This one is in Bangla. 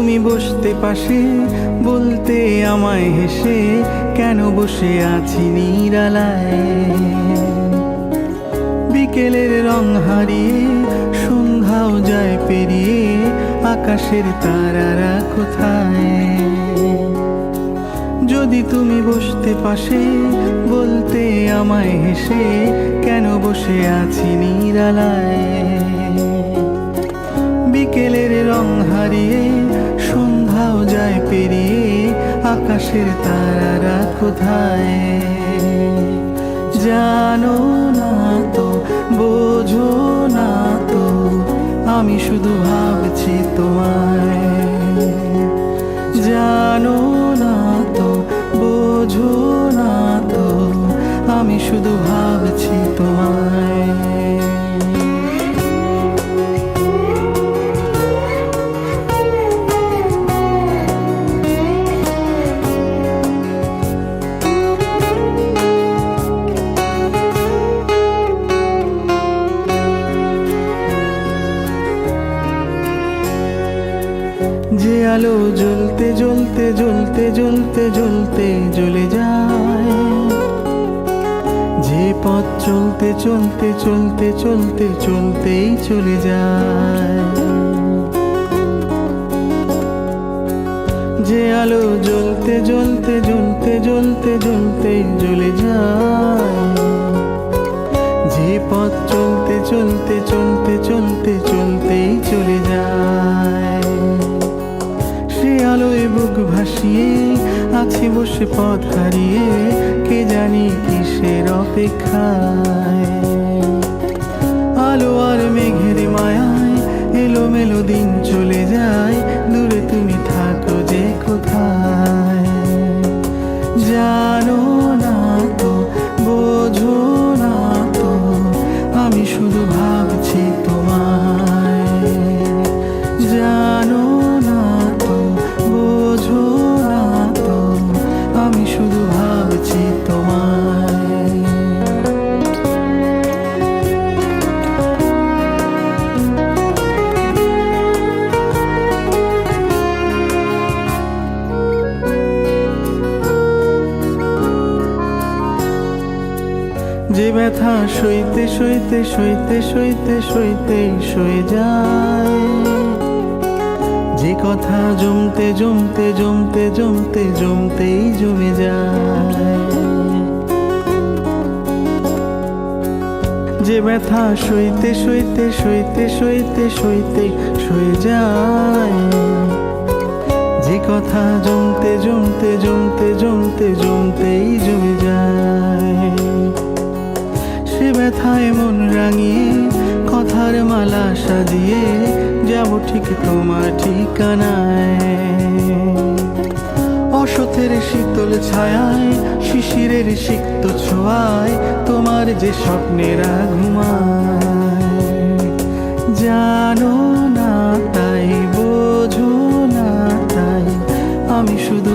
বসতে পাশে, বলতে আমায় হেসে, কেন বসে আছি নিরালায়? বিকেলের রং হারিয়ে, সন্ধ্যাও যায় পেরিয়ে, আকাশের তারারা কোথায়? যদি তুমি বসতে পাশে, বলতে আমায় হেসে, কেন বসে আছি নিরালায়? বিকেলের রং হারিয়ে আকাশের তারারা কোথায়? জানো না তো, বোঝো না তো, আমি শুধু ভাবছি তোমায়। জানো না তো, বোঝো না তো, আমি শুধু ভাবছি আলো জ্বলতে জ্বলতে জ্বলতে জ্বলতে জ্বলতে জ্বলে যায়। যে পথ চলতে চলতে চলতে চলতে, চলতেই চলে যায়। যে আলো জ্বলতে জ্বলতে জ্বলতে জ্বলতে জ্বলতে জ্বলে যায়। যে পথ চলতে চলতে চলতে চলতে, চলতেই আলোয় বুক ভাসিয়ে আছি বসে পথ হারিয়ে, কে জানি কিসের অপেক্ষায়? আলো আর মেঘের মায়ায় এলো মেলো দিন চলে যায়, দূরে তুমি থাকো যে কোথায়? জানো না তো, বোঝো না তো, আমি শুধু ভাবছি যে ব্যথা সইতে সইতে সইতে সইতে সইতে সয়ে যায়। যে কথা জমতে জমতে জমতে জমতে, জমতেই জমে যায়। যে ব্যথা সইতে সইতে সইতে সইতে সইতে সয়ে যায়। যে কথা জমতে জমতে জমতে জমতে, জমতেই জমে যায়। ব্যথায় মন রাঙিয়ে কথার মালা সাজিয়ে যাব ঠিক তোমার ঠিকানায়। অসথের শীতল ছায়ায়, শিশিরের সিক্ত ছোঁয়ায় তোমার যে স্বপ্নেরা ঘুমায় জানো না তাই, বোঝো না তাই, আমি শুধু